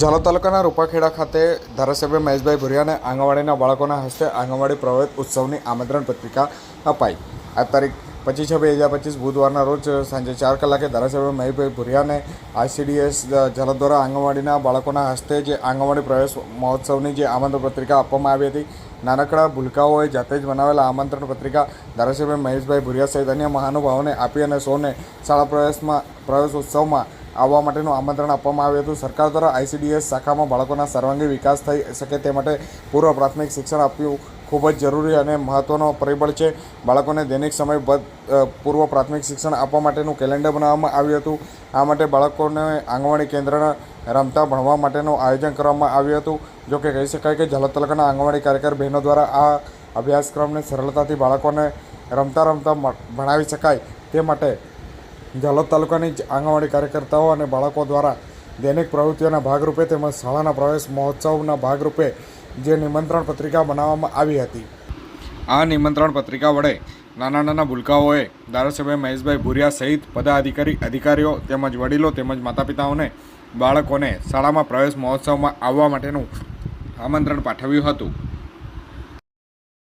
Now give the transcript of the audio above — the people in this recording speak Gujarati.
ઝાલોદ તાલુકાના રૂપાખેડા ખાતે ધારાસભ્ય મહેશભાઈ ભુરિયાને આંગણવાડીના બાળકોના હસ્તે આંગણવાડી પ્રવેશ ઉત્સવની આમંત્રણ પત્રિકા અપાઈ. આ તારીખ પચીસ છ બે હજાર પચીસ બુધવારના રોજ સાંજે ચાર કલાકે ધારાસભ્ય મહેશભાઈ ભુરિયાને આઈસીડીએસ ઝાલોદ દ્વારા આંગણવાડીના બાળકોના હસ્તે જે આંગણવાડી પ્રવેશ મહોત્સવની જે આમંત્રણ પત્રિકા આપવામાં આવી હતી, નાનકડા ભૂલકાઓએ જાતે જ બનાવેલા આમંત્રણ પત્રિકા ધારાસભ્ય મહેશભાઈ ભુરિયા સહિત અન્ય મહાનુભાવોને આપી અને સૌને શાળા પ્રવેશમાં, પ્રવેશ ઉત્સવમાં આવવા માટેનું આમંત્રણ આપવામાં આવ્યું હતું. સરકાર દ્વારા આઈસીડીએસ શાખામાં બાળકોના સર્વાંગી વિકાસ થઈ શકે તે માટે પૂર્વ પ્રાથમિક શિક્ષણ આપ્યું ખૂબ જ જરૂરી અને મહત્ત્વનો પરિબળ છે. બાળકોને દૈનિક સમય બદ પૂર્વ પ્રાથમિક શિક્ષણ આપવા માટેનું કેલેન્ડર બનાવવામાં આવ્યું હતું. આ માટે બાળકોને આંગણવાડી કેન્દ્રના રમતા ભણવા માટેનું આયોજન કરવામાં આવ્યું હતું. જો કે કહી શકાય કે ઝાલોદ તાલુકાના આંગણવાડી કાર્યકર બહેનો દ્વારા આ અભ્યાસક્રમને સરળતાથી બાળકોને રમતા રમતા ભણાવી શકાય તે માટે ઝાલોદ તાલુકાની જ આંગણવાડી કાર્યકર્તાઓ અને બાળકો દ્વારા દૈનિક પ્રવૃત્તિઓના ભાગરૂપે તેમજ શાળાના પ્રવેશ મહોત્સવના ભાગરૂપે જે નિમંત્રણ પત્રિકા બનાવવામાં આવી હતી. આ નિમંત્રણ પત્રિકા વડે નાના નાના ભૂલકાઓએ ધારાસભ્ય મહેશભાઈ ભુરિયા સહિત પદાધિકારી, અધિકારીઓ તેમજ વડીલો તેમજ માતા પિતાઓને બાળકોને શાળામાં પ્રવેશ મહોત્સવમાં આવવા માટેનું આમંત્રણ પાઠવ્યું હતું.